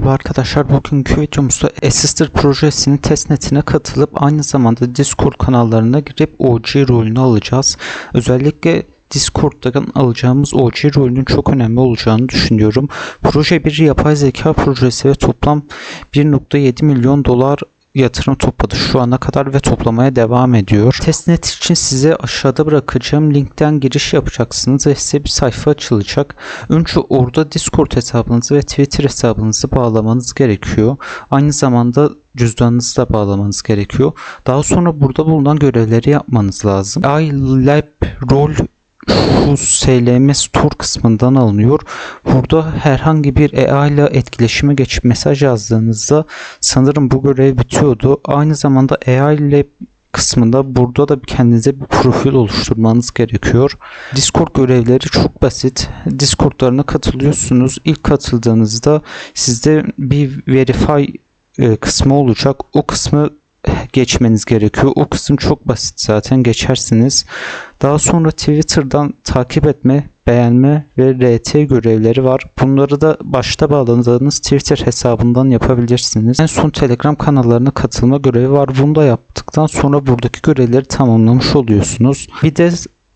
Merhaba arkadaşlar. Bugünkü videomuzda Assister projesinin testnetine katılıp aynı zamanda Discord kanallarına girip OG rolünü alacağız. Özellikle Discord'dan alacağımız OG rolünün çok önemli olacağını düşünüyorum. Proje bir yapay zeka projesi ve toplam 1.7 milyon dolar yatırım topladı şu ana kadar ve toplamaya devam ediyor. Testnet için size aşağıda bırakacağım linkten giriş yapacaksınız ve size bir sayfa açılacak. Önce orada Discord hesabınızı ve Twitter hesabınızı bağlamanız gerekiyor. Aynı zamanda cüzdanınızı da bağlamanız gerekiyor. Daha sonra burada bulunan görevleri yapmanız lazım. iLab rol şu SLM Store kısmından alınıyor. Burada herhangi bir AI ile etkileşime geçip mesaj yazdığınızda sanırım bu görev bitiyordu. Aynı zamanda AI ile kısmında burada da kendinize bir profil oluşturmanız gerekiyor. Discord görevleri çok basit. Discord'larına katılıyorsunuz. İlk katıldığınızda sizde bir verify e, kısmı olacak. O kısmı geçmeniz gerekiyor. O kısım çok basit zaten geçersiniz. Daha sonra Twitter'dan takip etme, beğenme ve RT görevleri var. Bunları da başta bağlandığınız Twitter hesabından yapabilirsiniz. En son Telegram kanallarına katılma görevi var. Bunu da yaptıktan sonra buradaki görevleri tamamlamış oluyorsunuz. Bir de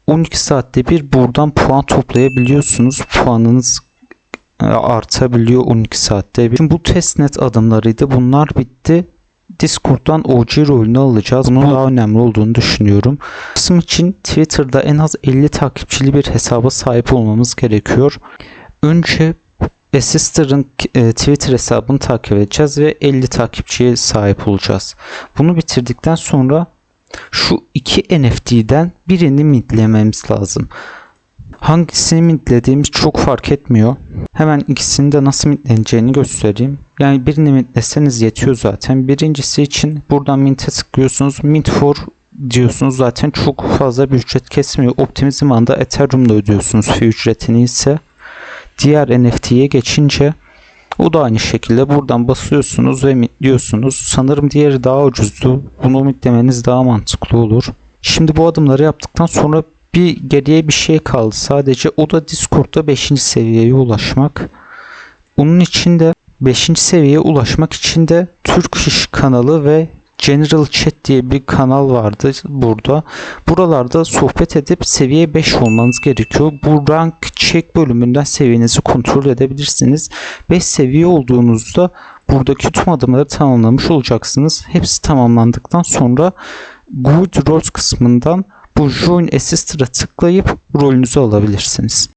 12 saatte bir buradan puan toplayabiliyorsunuz. Puanınız e, artabiliyor 12 saatte bir. Şimdi bu testnet adımlarıydı. Bunlar bitti. Discord'dan OG rolünü alacağız. Bunun daha önemli olduğunu düşünüyorum. Kısım için Twitter'da en az 50 takipçili bir hesaba sahip olmamız gerekiyor. Önce Assister'ın e, Twitter hesabını takip edeceğiz ve 50 takipçiye sahip olacağız. Bunu bitirdikten sonra şu iki NFT'den birini mintlememiz lazım. Hangisini mintlediğimiz çok fark etmiyor. Hemen ikisini de nasıl mintleneceğini göstereyim. Yani birini mintleseniz yetiyor zaten. Birincisi için buradan mint'e tıklıyorsunuz. Mint for diyorsunuz zaten çok fazla bir ücret kesmiyor. Optimizm anda Ethereum'da ödüyorsunuz fee ücretini ise. Diğer NFT'ye geçince o da aynı şekilde buradan basıyorsunuz ve mintliyorsunuz. Sanırım diğeri daha ucuzdu. Bunu mintlemeniz daha mantıklı olur. Şimdi bu adımları yaptıktan sonra bir geriye bir şey kaldı sadece o da Discord'da 5. seviyeye ulaşmak. Onun için de 5. seviyeye ulaşmak için de Türk İş kanalı ve General Chat diye bir kanal vardı burada. Buralarda sohbet edip seviye 5 olmanız gerekiyor. Bu rank check bölümünden seviyenizi kontrol edebilirsiniz. 5 seviye olduğunuzda buradaki tüm adımları tamamlamış olacaksınız. Hepsi tamamlandıktan sonra Good Roles kısmından bu Join Assister'a tıklayıp rolünüzü alabilirsiniz.